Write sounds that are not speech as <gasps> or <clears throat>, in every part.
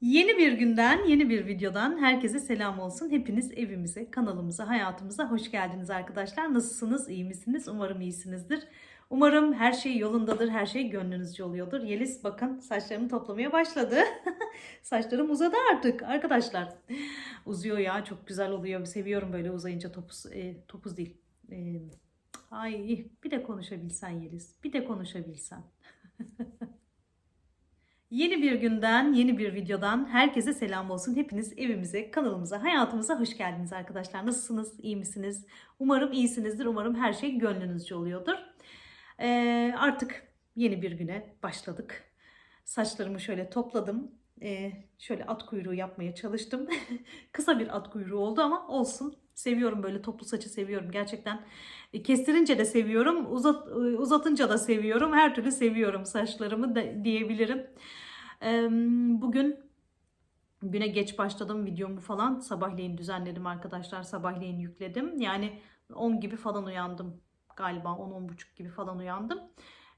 Yeni bir günden, yeni bir videodan herkese selam olsun. Hepiniz evimize, kanalımıza, hayatımıza hoş geldiniz arkadaşlar. Nasılsınız, iyi misiniz? Umarım iyisinizdir. Umarım her şey yolundadır, her şey gönlünüzce oluyordur. Yeliz bakın saçlarını toplamaya başladı. <laughs> Saçlarım uzadı artık arkadaşlar. Uzuyor ya, çok güzel oluyor. Seviyorum böyle uzayınca topuz, e, topuz değil. E, ay bir de konuşabilsen Yeliz, bir de konuşabilsen. <laughs> Yeni bir günden, yeni bir videodan herkese selam olsun. Hepiniz evimize, kanalımıza, hayatımıza hoş geldiniz arkadaşlar. Nasılsınız? İyi misiniz? Umarım iyisinizdir. Umarım her şey gönlünüzce oluyordur. Ee, artık yeni bir güne başladık. Saçlarımı şöyle topladım. Ee, şöyle at kuyruğu yapmaya çalıştım. <laughs> Kısa bir at kuyruğu oldu ama olsun. Seviyorum böyle toplu saçı seviyorum gerçekten. E, Kestirince de seviyorum, uzat, e, uzatınca da seviyorum. Her türlü seviyorum saçlarımı da diyebilirim. Eee, Bugün güne geç başladım videomu falan. Sabahleyin düzenledim arkadaşlar. Sabahleyin yükledim. Yani 10 gibi falan uyandım. Galiba 10-10.30 gibi falan uyandım.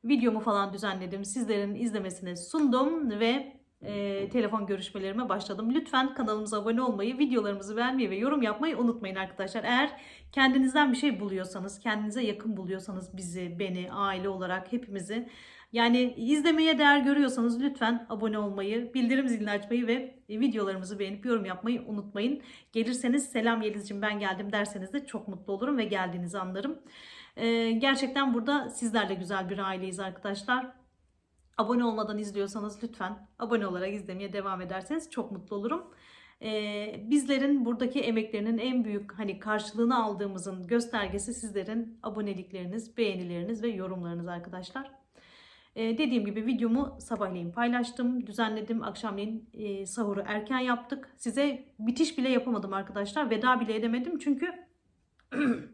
Videomu falan düzenledim. Sizlerin izlemesine sundum ve e, telefon görüşmelerime başladım. Lütfen kanalımıza abone olmayı, videolarımızı beğenmeyi ve yorum yapmayı unutmayın arkadaşlar. Eğer kendinizden bir şey buluyorsanız, kendinize yakın buluyorsanız bizi, beni, aile olarak hepimizi yani izlemeye değer görüyorsanız lütfen abone olmayı, bildirim zilini açmayı ve videolarımızı beğenip yorum yapmayı unutmayın. Gelirseniz selam Yeliz'cim ben geldim derseniz de çok mutlu olurum ve geldiğinizi anlarım. Ee, gerçekten burada sizlerle güzel bir aileyiz arkadaşlar. Abone olmadan izliyorsanız lütfen abone olarak izlemeye devam ederseniz çok mutlu olurum. Ee, bizlerin buradaki emeklerinin en büyük hani karşılığını aldığımızın göstergesi sizlerin abonelikleriniz, beğenileriniz ve yorumlarınız arkadaşlar. Ee, dediğim gibi videomu sabahleyin paylaştım, düzenledim. Akşamleyin e, sahuru erken yaptık. Size bitiş bile yapamadım arkadaşlar. Veda bile edemedim çünkü <clears throat>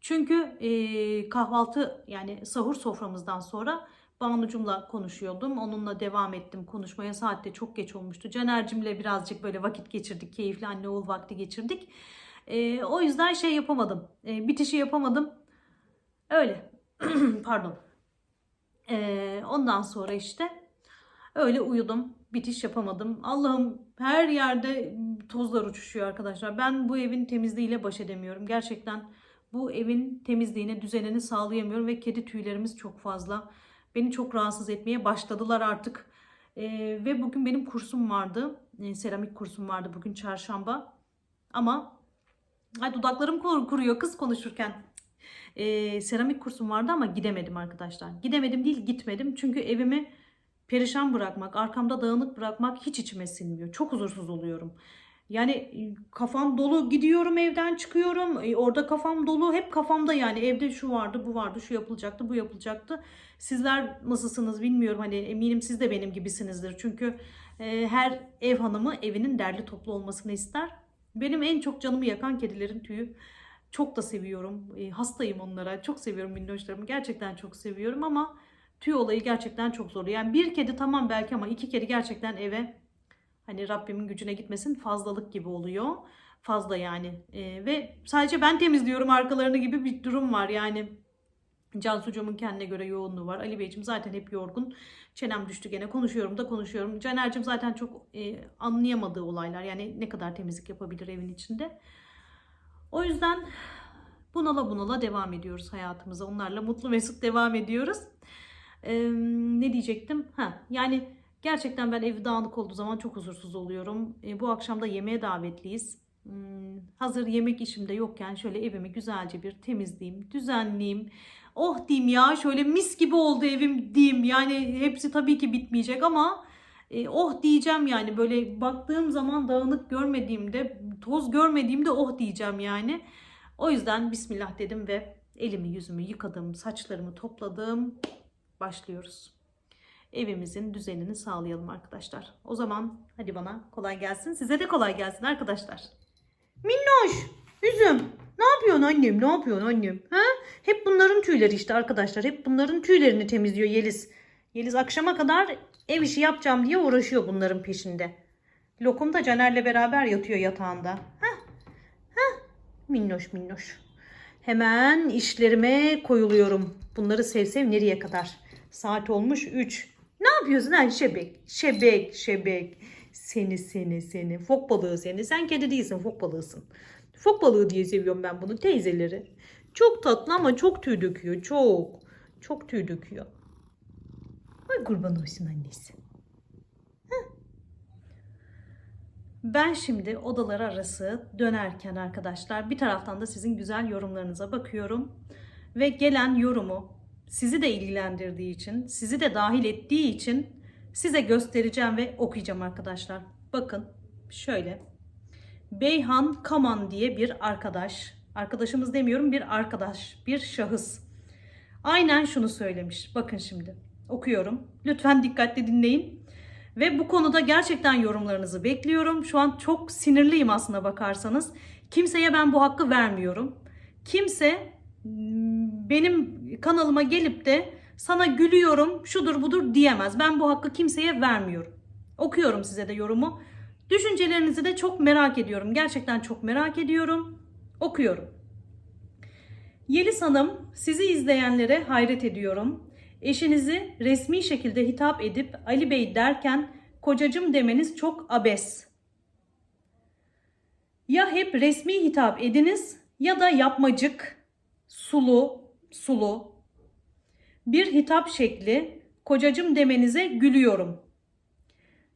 çünkü e, kahvaltı yani sahur soframızdan sonra Banucum'la konuşuyordum. Onunla devam ettim konuşmaya. Saatte çok geç olmuştu. Caner'cimle birazcık böyle vakit geçirdik. Keyifli anne oğul vakti geçirdik. E, o yüzden şey yapamadım. E, bitişi yapamadım. Öyle. <clears throat> Pardon. E, ondan sonra işte öyle uyudum. Bitiş yapamadım. Allah'ım her yerde tozlar uçuşuyor arkadaşlar. Ben bu evin temizliğiyle baş edemiyorum. Gerçekten bu evin temizliğine, düzenini sağlayamıyorum ve kedi tüylerimiz çok fazla. Beni çok rahatsız etmeye başladılar artık. Ee, ve bugün benim kursum vardı. Ee, seramik kursum vardı bugün çarşamba. Ama ay dudaklarım kur- kuruyor kız konuşurken. Ee, seramik kursum vardı ama gidemedim arkadaşlar. Gidemedim değil gitmedim. Çünkü evimi perişan bırakmak, arkamda dağınık bırakmak hiç içime sinmiyor. Çok huzursuz oluyorum. Yani e, kafam dolu gidiyorum evden çıkıyorum. E, Orada kafam dolu hep kafamda yani evde şu vardı bu vardı şu yapılacaktı bu yapılacaktı. Sizler nasılsınız bilmiyorum hani eminim siz de benim gibisinizdir. Çünkü e, her ev hanımı evinin derli toplu olmasını ister. Benim en çok canımı yakan kedilerin tüyü. Çok da seviyorum. E, hastayım onlara. Çok seviyorum minnoşlarımı. Gerçekten çok seviyorum ama tüy olayı gerçekten çok zor. Yani bir kedi tamam belki ama iki kedi gerçekten eve Hani Rabbimin gücüne gitmesin fazlalık gibi oluyor. Fazla yani. Ee, ve sadece ben temizliyorum arkalarını gibi bir durum var. Yani Cansu Hocam'ın kendine göre yoğunluğu var. Ali Beyciğim zaten hep yorgun. Çenem düştü gene konuşuyorum da konuşuyorum. Caner'cim zaten çok e, anlayamadığı olaylar. Yani ne kadar temizlik yapabilir evin içinde. O yüzden bunala bunala devam ediyoruz hayatımıza. Onlarla mutlu mesut devam ediyoruz. Ee, ne diyecektim? Ha, yani Gerçekten ben evi dağınık olduğu zaman çok huzursuz oluyorum. E, bu akşam da yemeğe davetliyiz. Hmm, hazır yemek işimde yokken şöyle evimi güzelce bir temizleyeyim, düzenleyeyim. Oh diyeyim ya şöyle mis gibi oldu evim diyeyim. Yani hepsi tabii ki bitmeyecek ama e, oh diyeceğim yani böyle baktığım zaman dağınık görmediğimde, toz görmediğimde oh diyeceğim yani. O yüzden bismillah dedim ve elimi yüzümü yıkadım, saçlarımı topladım. Başlıyoruz evimizin düzenini sağlayalım arkadaşlar. O zaman hadi bana kolay gelsin. Size de kolay gelsin arkadaşlar. Minnoş, üzüm. Ne yapıyorsun annem? Ne yapıyorsun annem? Ha? Hep bunların tüyleri işte arkadaşlar. Hep bunların tüylerini temizliyor Yeliz. Yeliz akşama kadar ev işi yapacağım diye uğraşıyor bunların peşinde. Lokum da Caner'le beraber yatıyor yatağında. Ha? Ha? Minnoş minnoş. Hemen işlerime koyuluyorum. Bunları sev sev nereye kadar? Saat olmuş 3. Ne yapıyorsun lan şebek? Şebek, şebek. Seni, seni, seni. Fok balığı seni. Sen kedi değilsin, fok balığısın. Fok balığı diye seviyorum ben bunu teyzeleri. Çok tatlı ama çok tüy döküyor. Çok. Çok tüy döküyor. Ay kurban olsun annesi. Ben şimdi odalar arası dönerken arkadaşlar bir taraftan da sizin güzel yorumlarınıza bakıyorum. Ve gelen yorumu sizi de ilgilendirdiği için, sizi de dahil ettiği için size göstereceğim ve okuyacağım arkadaşlar. Bakın şöyle. Beyhan Kaman diye bir arkadaş. Arkadaşımız demiyorum bir arkadaş, bir şahıs. Aynen şunu söylemiş. Bakın şimdi okuyorum. Lütfen dikkatli dinleyin. Ve bu konuda gerçekten yorumlarınızı bekliyorum. Şu an çok sinirliyim aslına bakarsanız. Kimseye ben bu hakkı vermiyorum. Kimse benim kanalıma gelip de sana gülüyorum, şudur budur diyemez. Ben bu hakkı kimseye vermiyorum. Okuyorum size de yorumu. Düşüncelerinizi de çok merak ediyorum. Gerçekten çok merak ediyorum. Okuyorum. Yeliz Hanım, sizi izleyenlere hayret ediyorum. Eşinizi resmi şekilde hitap edip Ali Bey derken kocacım demeniz çok abes. Ya hep resmi hitap ediniz ya da yapmacık, sulu, sulu bir hitap şekli kocacım demenize gülüyorum.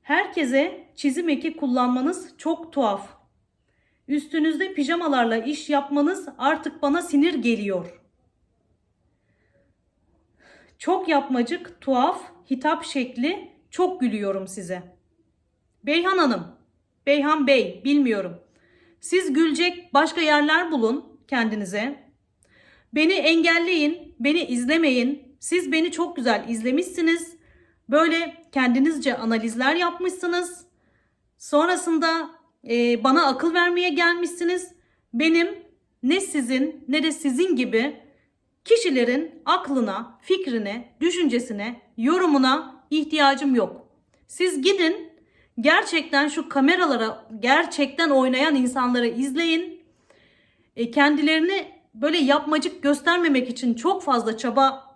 Herkese çizim eki kullanmanız çok tuhaf. Üstünüzde pijamalarla iş yapmanız artık bana sinir geliyor. Çok yapmacık, tuhaf, hitap şekli çok gülüyorum size. Beyhan Hanım, Beyhan Bey bilmiyorum. Siz gülecek başka yerler bulun kendinize. Beni engelleyin, beni izlemeyin. Siz beni çok güzel izlemişsiniz. Böyle kendinizce analizler yapmışsınız. Sonrasında e, bana akıl vermeye gelmişsiniz. Benim ne sizin ne de sizin gibi kişilerin aklına, fikrine, düşüncesine, yorumuna ihtiyacım yok. Siz gidin gerçekten şu kameralara gerçekten oynayan insanları izleyin. E, kendilerini böyle yapmacık göstermemek için çok fazla çaba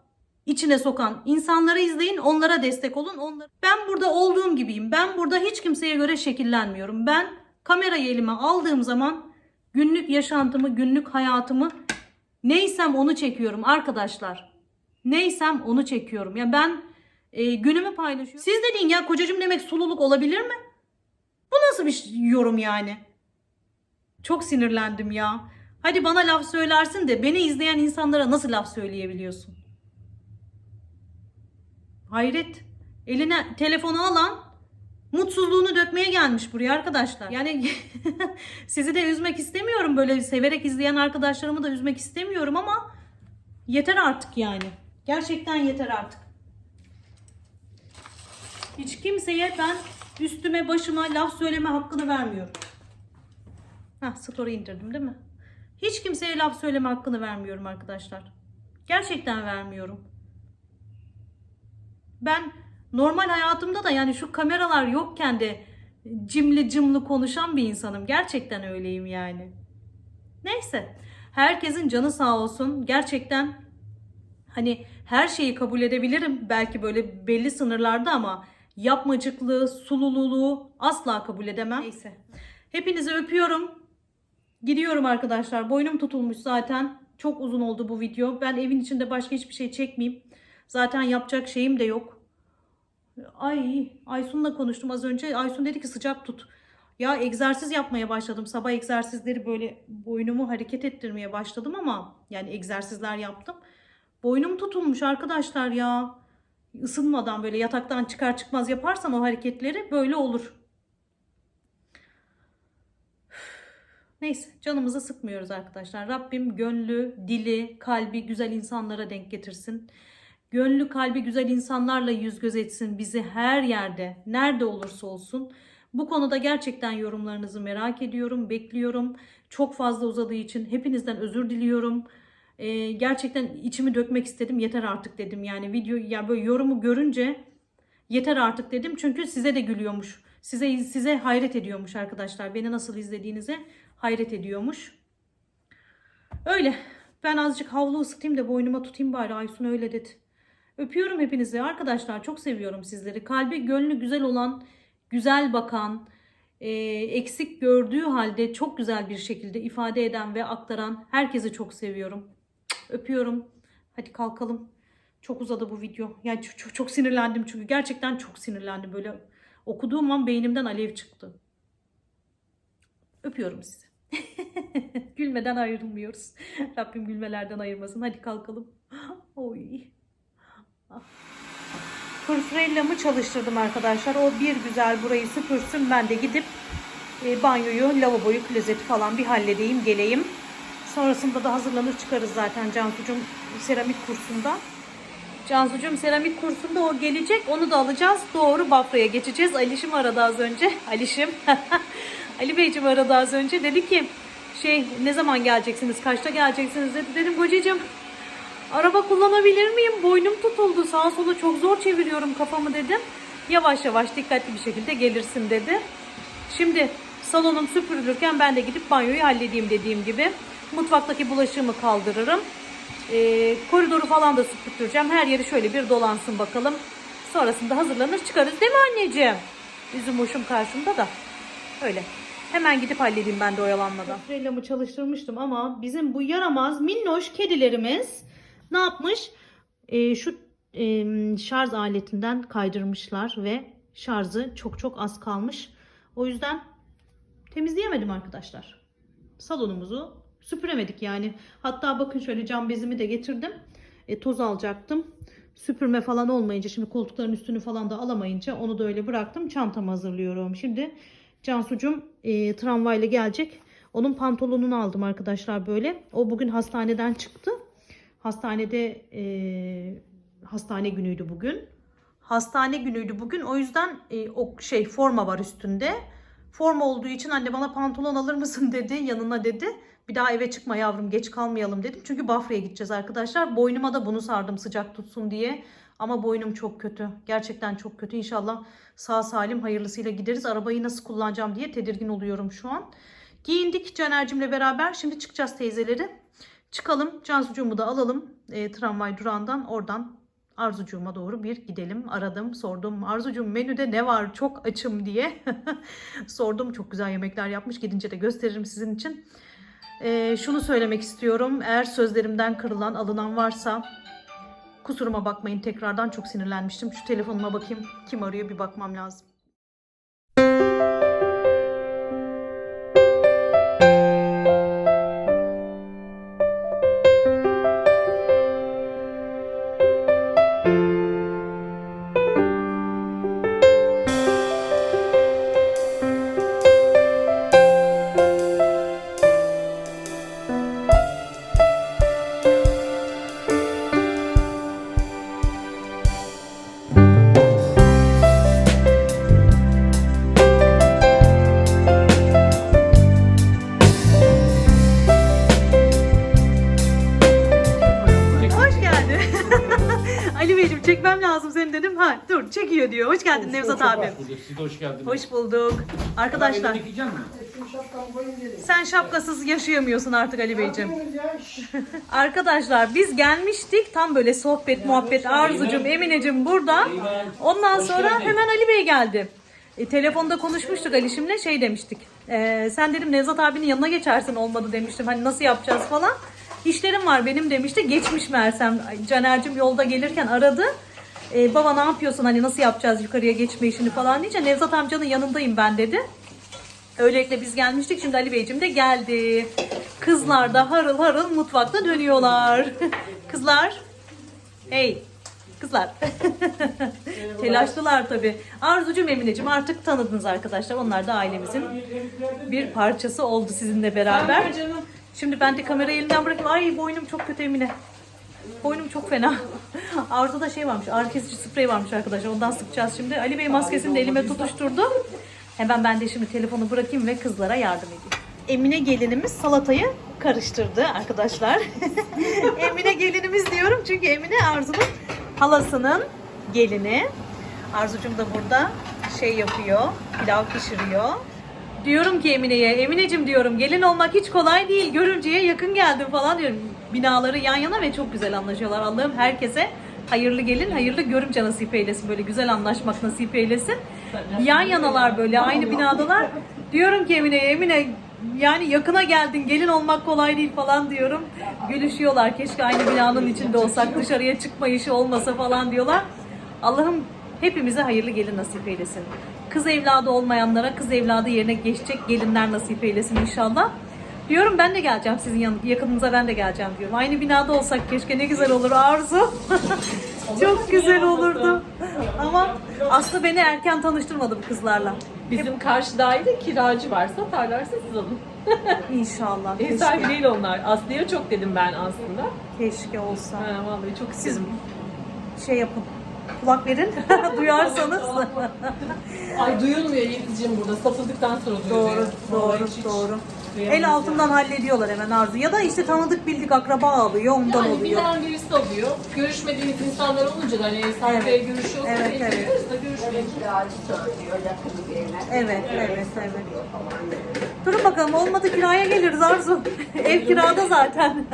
içine sokan insanları izleyin, onlara destek olun. Onları... Ben burada olduğum gibiyim. Ben burada hiç kimseye göre şekillenmiyorum. Ben kamerayı elime aldığım zaman günlük yaşantımı, günlük hayatımı neysem onu çekiyorum arkadaşlar. Neysem onu çekiyorum. Ya ben e, günümü paylaşıyorum. Siz de deyin ya kocacığım demek sululuk olabilir mi? Bu nasıl bir yorum yani? Çok sinirlendim ya. Hadi bana laf söylersin de beni izleyen insanlara nasıl laf söyleyebiliyorsun? Hayret. Eline telefonu alan mutsuzluğunu dökmeye gelmiş buraya arkadaşlar. Yani <laughs> sizi de üzmek istemiyorum. Böyle severek izleyen arkadaşlarımı da üzmek istemiyorum ama yeter artık yani. Gerçekten yeter artık. Hiç kimseye ben üstüme başıma laf söyleme hakkını vermiyorum. Hah story indirdim değil mi? Hiç kimseye laf söyleme hakkını vermiyorum arkadaşlar. Gerçekten vermiyorum. Ben normal hayatımda da yani şu kameralar yokken de cimli cımlı konuşan bir insanım. Gerçekten öyleyim yani. Neyse. Herkesin canı sağ olsun. Gerçekten hani her şeyi kabul edebilirim. Belki böyle belli sınırlarda ama yapmacıklığı, sululuğu asla kabul edemem. Neyse. Hepinizi öpüyorum. Gidiyorum arkadaşlar. Boynum tutulmuş zaten. Çok uzun oldu bu video. Ben evin içinde başka hiçbir şey çekmeyeyim. Zaten yapacak şeyim de yok. Ay Aysun'la konuştum az önce. Aysun dedi ki sıcak tut. Ya egzersiz yapmaya başladım. Sabah egzersizleri böyle boynumu hareket ettirmeye başladım ama yani egzersizler yaptım. Boynum tutulmuş arkadaşlar ya. Isınmadan böyle yataktan çıkar çıkmaz yaparsam o hareketleri böyle olur. Neyse canımızı sıkmıyoruz arkadaşlar. Rabbim gönlü, dili, kalbi güzel insanlara denk getirsin. Gönlü kalbi güzel insanlarla yüz göz etsin bizi her yerde, nerede olursa olsun. Bu konuda gerçekten yorumlarınızı merak ediyorum, bekliyorum. Çok fazla uzadığı için hepinizden özür diliyorum. Ee, gerçekten içimi dökmek istedim. Yeter artık dedim. Yani video ya böyle yorumu görünce yeter artık dedim. Çünkü size de gülüyormuş. Size size hayret ediyormuş arkadaşlar. Beni nasıl izlediğinize hayret ediyormuş. Öyle. Ben azıcık havlu ısıtayım da boynuma tutayım bari. Aysun öyle dedi. Öpüyorum hepinizi arkadaşlar. Çok seviyorum sizleri. Kalbi gönlü güzel olan, güzel bakan, e, eksik gördüğü halde çok güzel bir şekilde ifade eden ve aktaran herkesi çok seviyorum. Öpüyorum. Hadi kalkalım. Çok uzadı bu video. Yani çok, çok, çok sinirlendim çünkü gerçekten çok sinirlendim. Böyle okuduğum an beynimden alev çıktı. Öpüyorum sizi. <laughs> Gülmeden ayrılmıyoruz. Rabbim gülmelerden ayırmasın. Hadi kalkalım. <gasps> Oy. Fırfırellamı çalıştırdım arkadaşlar. O bir güzel burayı süpürsün. Ben de gidip e, banyoyu, lavaboyu, klozeti falan bir halledeyim, geleyim. Sonrasında da hazırlanır çıkarız zaten Cansu'cum seramik kursunda. Cansu'cum seramik kursunda o gelecek. Onu da alacağız. Doğru Bafra'ya geçeceğiz. Alişim aradı az önce. <laughs> Alişim. <laughs> Ali Beyciğim aradı az önce. Dedi ki şey ne zaman geleceksiniz? Kaçta geleceksiniz dedi. Dedim kocacığım araba kullanabilir miyim? Boynum tutuldu. Sağa sola çok zor çeviriyorum kafamı dedim. Yavaş yavaş dikkatli bir şekilde gelirsin dedi. Şimdi salonum süpürülürken ben de gidip banyoyu halledeyim dediğim gibi. Mutfaktaki bulaşığımı kaldırırım. Ee, koridoru falan da süpürteceğim. Her yeri şöyle bir dolansın bakalım. Sonrasında hazırlanır çıkarız değil mi anneciğim? Üzüm hoşum karşımda da. Öyle. Hemen gidip halledeyim ben de oyalanmadan. Frellamı çalıştırmıştım ama bizim bu yaramaz minnoş kedilerimiz ne yapmış? Ee, şu e, şarj aletinden kaydırmışlar ve şarjı çok çok az kalmış. O yüzden temizleyemedim arkadaşlar. Salonumuzu süpüremedik yani. Hatta bakın şöyle cam bezimi de getirdim. E, toz alacaktım. Süpürme falan olmayınca şimdi koltukların üstünü falan da alamayınca onu da öyle bıraktım. Çantamı hazırlıyorum. Şimdi Cansucum e, tramvayla gelecek. Onun pantolonunu aldım arkadaşlar böyle. O bugün hastaneden çıktı. Hastanede e, hastane günüydü bugün. Hastane günüydü bugün. O yüzden e, o şey forma var üstünde. Forma olduğu için anne bana pantolon alır mısın dedi. Yanına dedi. Bir daha eve çıkma yavrum geç kalmayalım dedim. Çünkü Bafra'ya gideceğiz arkadaşlar. Boynuma da bunu sardım sıcak tutsun diye. Ama boynum çok kötü. Gerçekten çok kötü. İnşallah sağ salim hayırlısıyla gideriz. Arabayı nasıl kullanacağım diye tedirgin oluyorum şu an. Giyindik Caner'cimle beraber. Şimdi çıkacağız teyzeleri. Çıkalım. Cansucuğumu da alalım. E, tramvay durağından oradan Arzucuğuma doğru bir gidelim. Aradım, sordum. Arzucuğum menüde ne var? Çok açım diye. <laughs> sordum. Çok güzel yemekler yapmış. Gidince de gösteririm sizin için. E, şunu söylemek istiyorum. Eğer sözlerimden kırılan, alınan varsa kusuruma bakmayın. Tekrardan çok sinirlenmiştim. Şu telefonuma bakayım. Kim arıyor bir bakmam lazım. Çekiyor diyor. Hoş geldin Nevzat abi. Siz de hoş geldiniz. Hoş bulduk. Arkadaşlar Elini yıkayacak mısın? sen şapkasız yaşayamıyorsun artık Ali Beyciğim. <laughs> Arkadaşlar biz gelmiştik tam böyle sohbet muhabbet Arzucum Eminecim burada. Ondan sonra hemen Ali Bey geldi. E, telefonda konuşmuştuk Alişim'le şey demiştik. E, sen dedim Nevzat abinin yanına geçersin olmadı demiştim. Hani nasıl yapacağız falan. İşlerim var benim demişti. Geçmiş meğersem Caner'cim yolda gelirken aradı. E, baba ne yapıyorsun hani nasıl yapacağız yukarıya geçme işini falan deyince Nevzat amcanın yanındayım ben dedi. Öylelikle biz gelmiştik. Şimdi Ali Beyciğim de geldi. Kızlar da harıl harıl mutfakta dönüyorlar. <laughs> Kızlar. Hey. Kızlar. <laughs> Telaşlılar tabii. Arzucuğum Emineciğim artık tanıdınız arkadaşlar. Onlar da ailemizin bir parçası oldu sizinle beraber. Şimdi ben de kamerayı elinden bırakayım. Ay boynum çok kötü Emine. Boynum çok fena. <laughs> Arzu'da şey varmış. Ağrı kesici sprey varmış arkadaşlar. Ondan sıkacağız şimdi. Ali Bey maskesini de elime tutuşturdu. Hemen ben de şimdi telefonu bırakayım ve kızlara yardım edeyim. Emine gelinimiz salatayı karıştırdı arkadaşlar. <laughs> Emine gelinimiz diyorum çünkü Emine Arzu'nun halasının gelini. Arzucum da burada şey yapıyor, pilav pişiriyor. Diyorum ki Emine'ye, Emineciğim diyorum gelin olmak hiç kolay değil. Görümceye yakın geldim falan diyorum. Binaları yan yana ve çok güzel anlaşıyorlar. Allah'ım herkese Hayırlı gelin, hayırlı görümce nasip eylesin. Böyle güzel anlaşmak nasip eylesin. Yan yanalar böyle, aynı binadalar. Diyorum ki Emine'ye, Emine yani yakına geldin, gelin olmak kolay değil falan diyorum. Gülüşüyorlar. Keşke aynı binanın içinde olsak, dışarıya çıkma işi olmasa falan diyorlar. Allah'ım hepimize hayırlı gelin nasip eylesin. Kız evladı olmayanlara kız evladı yerine geçecek gelinler nasip eylesin inşallah. Diyorum ben de geleceğim sizin yanı, yakınınıza ben de geleceğim diyorum. Aynı binada olsak keşke ne güzel olur Arzu. <laughs> Çok güzel olurdu. Ama Aslı beni erken tanıştırmadı bu kızlarla. Bizim karşı daire kiracı var. Satarlarsa siz alın. <laughs> İnşallah. Ev sahibi Keşke, değil onlar. Aslı'ya çok dedim ben aslında. keşke olsa. Ha, vallahi çok Siz istedim. şey yapın. Kulak verin. <laughs> Duyarsanız. <laughs> Ay duyulmuyor Yelizciğim burada. Satıldıktan sonra duyuluyor. Doğru, doğru, Hiç- doğru. duyamayız El altından hallediyorlar hemen Arzu. Ya da işte tanıdık bildik akraba alıyor ondan Yani oluyor. bilen birisi oluyor. Görüşmediğimiz insanlar olunca da hani ev sahibiyle görüşüyorsa Evet, evet, evet. evet. da görüşmeyiz. Evet, evet, evet. Durun bakalım olmadı kiraya geliriz Arzu. <laughs> Ev kirada zaten.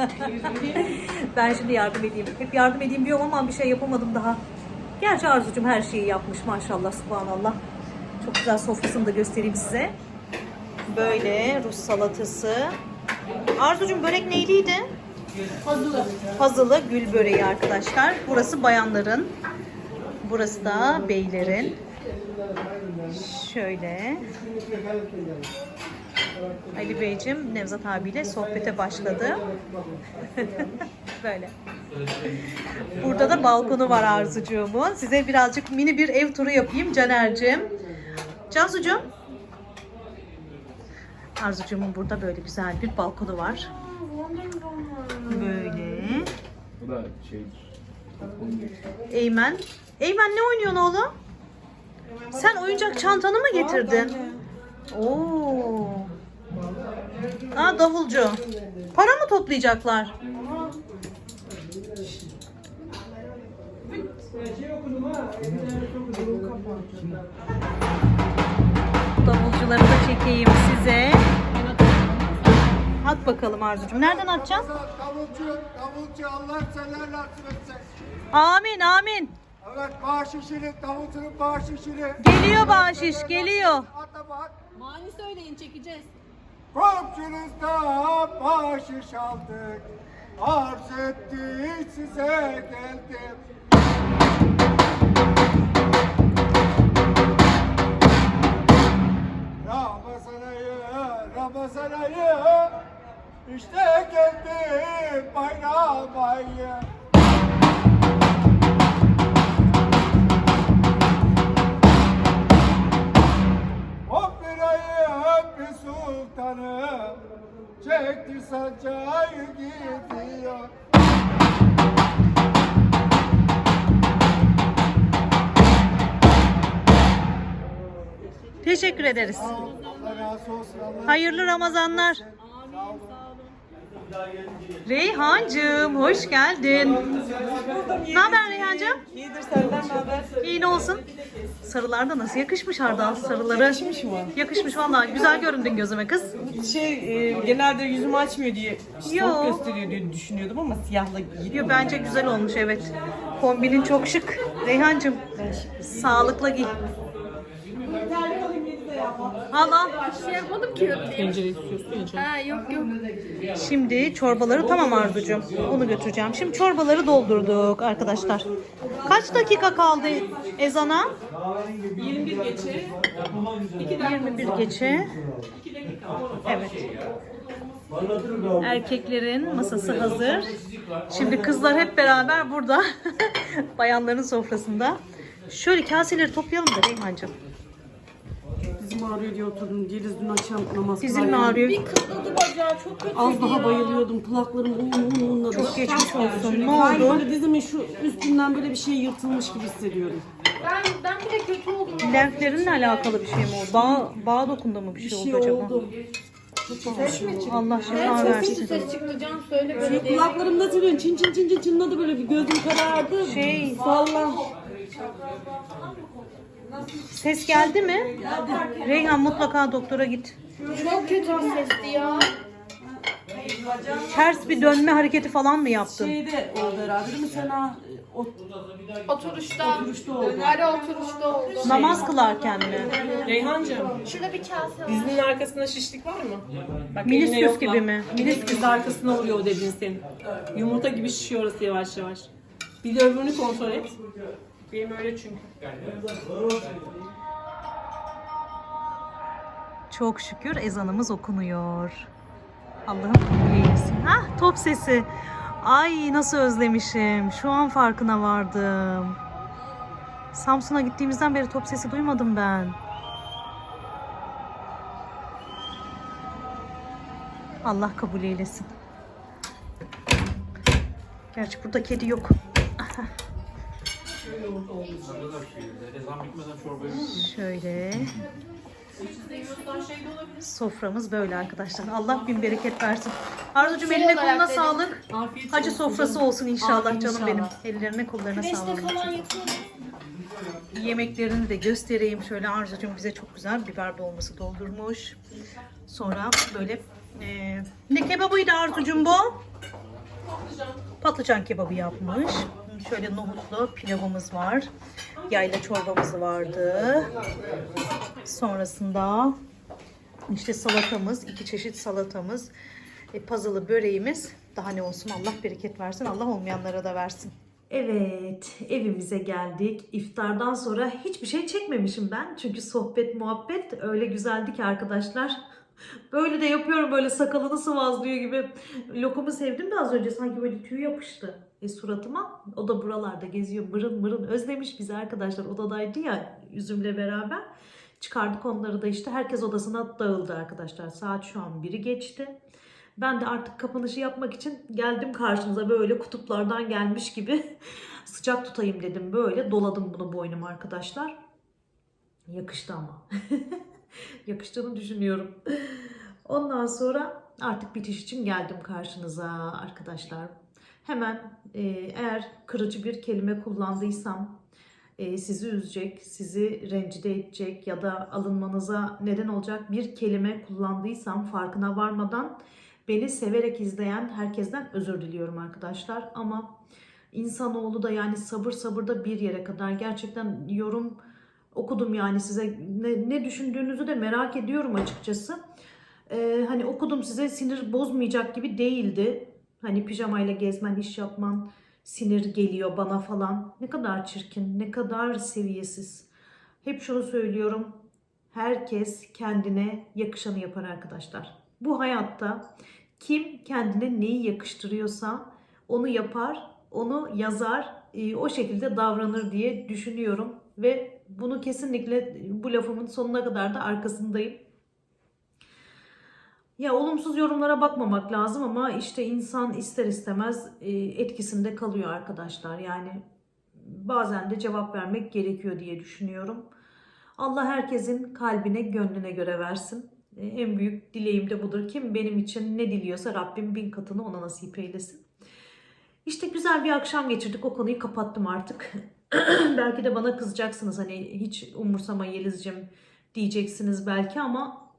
ben şimdi yardım edeyim. Hep yardım edeyim diyorum ama bir şey yapamadım daha. Gerçi Arzucum her şeyi yapmış maşallah subhanallah. Çok güzel sofrasını da göstereyim size. Böyle Rus salatası. Arzucum börek neyliydi? Hazırlı. Puzzle'ı gül böreği arkadaşlar. Burası bayanların. Burası da beylerin. Şöyle. Ali Beyciğim Nevzat abiyle sohbete başladı. <laughs> Böyle. Burada da balkonu var Arzucuğumun. Size birazcık mini bir ev turu yapayım Caner'cim. Cansucuğum. Arzucuğumun burada böyle güzel bir balkonu var. Böyle. Bu da şeydir. Eymen. Eymen ne oynuyorsun oğlum? Sen oyuncak çantanı mı getirdin? Oo. Aa davulcu. Para mı toplayacaklar? Davulcuları da çekeyim size. At bakalım Arzucuğum. Nereden atacaksın? Davulcu, davulcu Allah seneler nasip etsin. Amin amin. Evet bağış işini, davulcunun bağış işini. Geliyor bahşiş geliyor. Mani söyleyin çekeceğiz. Komşunuzdan bağış aldık. Arz ettik size geldim. Ramazan ayı, Ramazan ayı. İşte geldi bayram ayı. Sultanı çekti sancağı gidiyor. Teşekkür ederiz. Allah razı olsun Allah. Hayırlı Ramazanlar. Reyhancığım hoş geldin. Ne haber Reyhancığım? İyidir senden ne haber? İyi ne olsun? Sarılar da nasıl yakışmış Hardal sarıları. Yakışmış mı? Yakışmış vallahi güzel göründün gözüme kız. Şey e, genelde yüzümü açmıyor diye Yo. soğuk gösteriyor diye düşünüyordum ama siyahla Yo, giyiyor. bence güzel olmuş evet. Kombinin çok şık. Reyhancığım sağlıkla giy. Al al. Tencere istiyorsun ya. Şimdi çorbaları tamam Arzucuğum. Onu götüreceğim. Şimdi çorbaları doldurduk arkadaşlar. Kaç dakika kaldı ezana? 21 geçe. 21 geçe. Evet. Erkeklerin masası hazır. Şimdi kızlar hep beraber burada. <laughs> Bayanların sofrasında. Şöyle kaseleri toplayalım da Reyhancığım. Dizim ağrıyor diye oturdum. Deniz dün akşam namaz Dizin mi kılarken ağrıyor? Kırıldı bacağı çok kötü. Az daha bayılıyordum. Kulaklarım un un unladı. Çok geçmiş olsun. Ne Yani oldu? böyle dizimin şu üstünden böyle bir şey yırtılmış gibi hissediyorum. Ben, ben bile kötü oldum. Lenflerinle alakalı bir şey mi oldu? Bağ, bağ dokunda mı bir Bir şey, şey oldu acaba? oldu. Allah şifa versin. Ses çıktı Can söyle böyle Şey, kulaklarımda söylüyorum. Çin çin çin çin çınladı böyle bir gözüm karardı. Şey- Salla. Ses geldi mi? Reyhan mutlaka doktora git. Çok kötü bir sesti ya. Ters bir dönme hareketi falan mı yaptın? Şeyde oldu herhalde değil mi Sena? Oturuşta. Oturuşta oldu. Her oturuşta oldu. Namaz kılarken mi? Reyhancığım, Şurada bir kase var. dizinin arkasında şişlik var mı? Bak, Minisküs eline yokla. gibi mi? Minisküs arkasına vuruyor o dediğin senin. Yumurta gibi şişiyor orası yavaş yavaş. Bir de öbürünü kontrol et. Benim öyle çünkü. Çok şükür ezanımız okunuyor. Allah'ım kabul eylesin. Hah top sesi. Ay nasıl özlemişim. Şu an farkına vardım. Samsun'a gittiğimizden beri top sesi duymadım ben. Allah kabul eylesin. Gerçi burada kedi yok. <laughs> Şöyle. Soframız böyle arkadaşlar. Allah bin bereket versin. Arzucuğum Şey eline koluna sağlık. Afiyet Hacı olsun sofrası canım. olsun inşallah canım inşallah. benim. Ellerine kollarına sağlık. Yemeklerini de göstereyim. Şöyle Arzucuğum bize çok güzel biber dolması doldurmuş. Sonra böyle e, ne kebabıydı Arzucuğum bu? Patlıcan kebabı yapmış. Şöyle nohutlu pilavımız var. Yayla çorbamız vardı. Sonrasında işte salatamız, iki çeşit salatamız, e, puzzle'lı böreğimiz. Daha ne olsun Allah bereket versin. Allah olmayanlara da versin. Evet, evimize geldik. İftardan sonra hiçbir şey çekmemişim ben. Çünkü sohbet, muhabbet öyle güzeldi ki arkadaşlar. Böyle de yapıyorum böyle sakalını sıvazlıyor gibi. Lokumu sevdim de az önce sanki böyle tüy yapıştı e, suratıma. O da buralarda geziyor mırın mırın. Özlemiş bizi arkadaşlar. Odadaydı ya üzümle beraber. Çıkardık onları da işte. Herkes odasına dağıldı arkadaşlar. Saat şu an biri geçti. Ben de artık kapanışı yapmak için geldim karşınıza böyle kutuplardan gelmiş gibi <laughs> sıcak tutayım dedim. Böyle doladım bunu boynuma arkadaşlar. Yakıştı ama. <laughs> Yakıştığını düşünüyorum. Ondan sonra artık bitiş için geldim karşınıza arkadaşlar. Hemen e, eğer kırıcı bir kelime kullandıysam e, sizi üzecek, sizi rencide edecek ya da alınmanıza neden olacak bir kelime kullandıysam farkına varmadan beni severek izleyen herkesten özür diliyorum arkadaşlar. Ama insanoğlu da yani sabır sabır da bir yere kadar gerçekten yorum okudum yani size ne, ne düşündüğünüzü de merak ediyorum açıkçası. Ee, hani okudum size sinir bozmayacak gibi değildi. Hani pijamayla gezmen, iş yapman sinir geliyor bana falan. Ne kadar çirkin, ne kadar seviyesiz. Hep şunu söylüyorum. Herkes kendine yakışanı yapar arkadaşlar. Bu hayatta kim kendine neyi yakıştırıyorsa onu yapar, onu yazar, e, o şekilde davranır diye düşünüyorum ve bunu kesinlikle bu lafımın sonuna kadar da arkasındayım. Ya olumsuz yorumlara bakmamak lazım ama işte insan ister istemez e, etkisinde kalıyor arkadaşlar. Yani bazen de cevap vermek gerekiyor diye düşünüyorum. Allah herkesin kalbine, gönlüne göre versin. E, En büyük dileğim de budur. Kim benim için ne diliyorsa Rabbim bin katını ona nasip eylesin. İşte güzel bir akşam geçirdik. O konuyu kapattım artık. <laughs> <clears throat> belki de bana kızacaksınız. Hani hiç umursama Yeliz'cim diyeceksiniz belki ama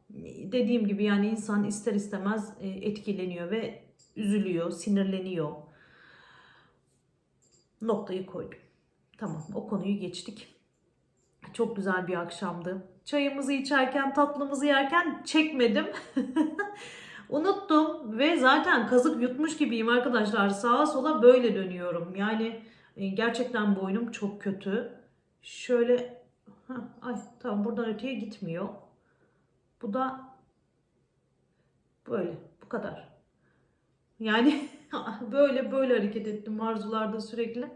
dediğim gibi yani insan ister istemez e, etkileniyor ve üzülüyor, sinirleniyor. Noktayı koydum. Tamam o konuyu geçtik. Çok güzel bir akşamdı. Çayımızı içerken, tatlımızı yerken çekmedim. <laughs> Unuttum ve zaten kazık yutmuş gibiyim arkadaşlar. Sağa sola böyle dönüyorum. Yani gerçekten boynum çok kötü. Şöyle Hah, ay tamam buradan öteye gitmiyor. Bu da böyle bu kadar. Yani <laughs> böyle böyle hareket ettim arzularda sürekli.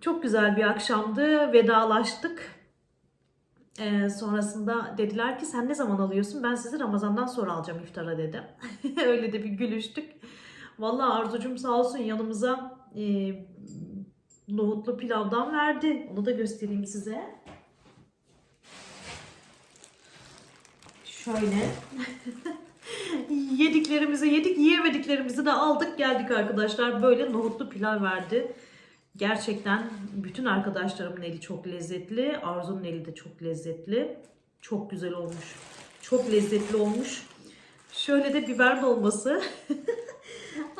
Çok güzel bir akşamdı. Vedalaştık. Ee, sonrasında dediler ki sen ne zaman alıyorsun? Ben sizi Ramazan'dan sonra alacağım iftara dedim. <laughs> Öyle de bir gülüştük. Vallahi Arzucum sağ olsun yanımıza e, nohutlu pilavdan verdi. Onu da göstereyim size. Şöyle. <laughs> Yediklerimizi yedik, yiyemediklerimizi de aldık geldik arkadaşlar. Böyle nohutlu pilav verdi. Gerçekten bütün arkadaşlarımın eli çok lezzetli. Arzu'nun eli de çok lezzetli. Çok güzel olmuş. Çok lezzetli olmuş. Şöyle de biber dolması. <laughs>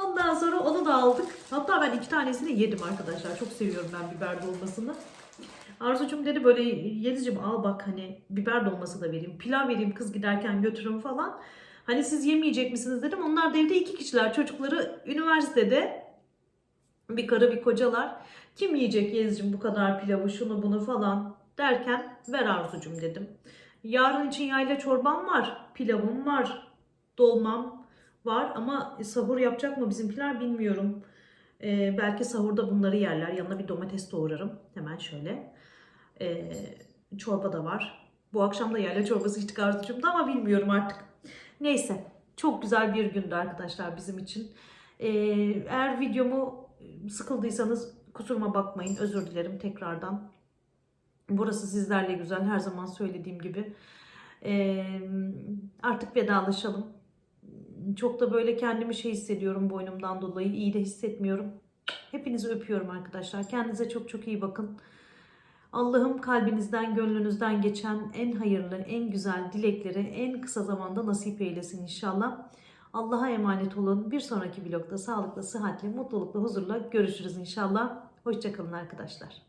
Ondan sonra onu da aldık. Hatta ben iki tanesini yedim arkadaşlar. Çok seviyorum ben biber dolmasını. Arzucum dedi böyle Yeliz'cim al bak hani biber dolması da vereyim. Pilav vereyim kız giderken götürün falan. Hani siz yemeyecek misiniz dedim. Onlar da evde iki kişiler. Çocukları üniversitede. Bir karı bir kocalar. Kim yiyecek Yeliz'cim bu kadar pilavı şunu bunu falan derken ver Arzucum dedim. Yarın için yayla çorbam var. Pilavım var. Dolmam var ama sahur yapacak mı bizimkiler bilmiyorum. Ee, belki sahurda bunları yerler. Yanına bir domates doğrarım. Hemen şöyle. Ee, çorba da var. Bu akşam da yayla çorbası içtik Arzucuğumda ama bilmiyorum artık. Neyse. Çok güzel bir gündü arkadaşlar bizim için. Ee, eğer videomu sıkıldıysanız kusuruma bakmayın. Özür dilerim tekrardan. Burası sizlerle güzel. Her zaman söylediğim gibi. Ee, artık vedalaşalım. Çok da böyle kendimi şey hissediyorum boynumdan dolayı. İyi de hissetmiyorum. Hepinizi öpüyorum arkadaşlar. Kendinize çok çok iyi bakın. Allah'ım kalbinizden, gönlünüzden geçen en hayırlı, en güzel dilekleri en kısa zamanda nasip eylesin inşallah. Allah'a emanet olun. Bir sonraki vlogda sağlıklı, sıhhatli, mutlulukla, huzurla görüşürüz inşallah. Hoşçakalın arkadaşlar.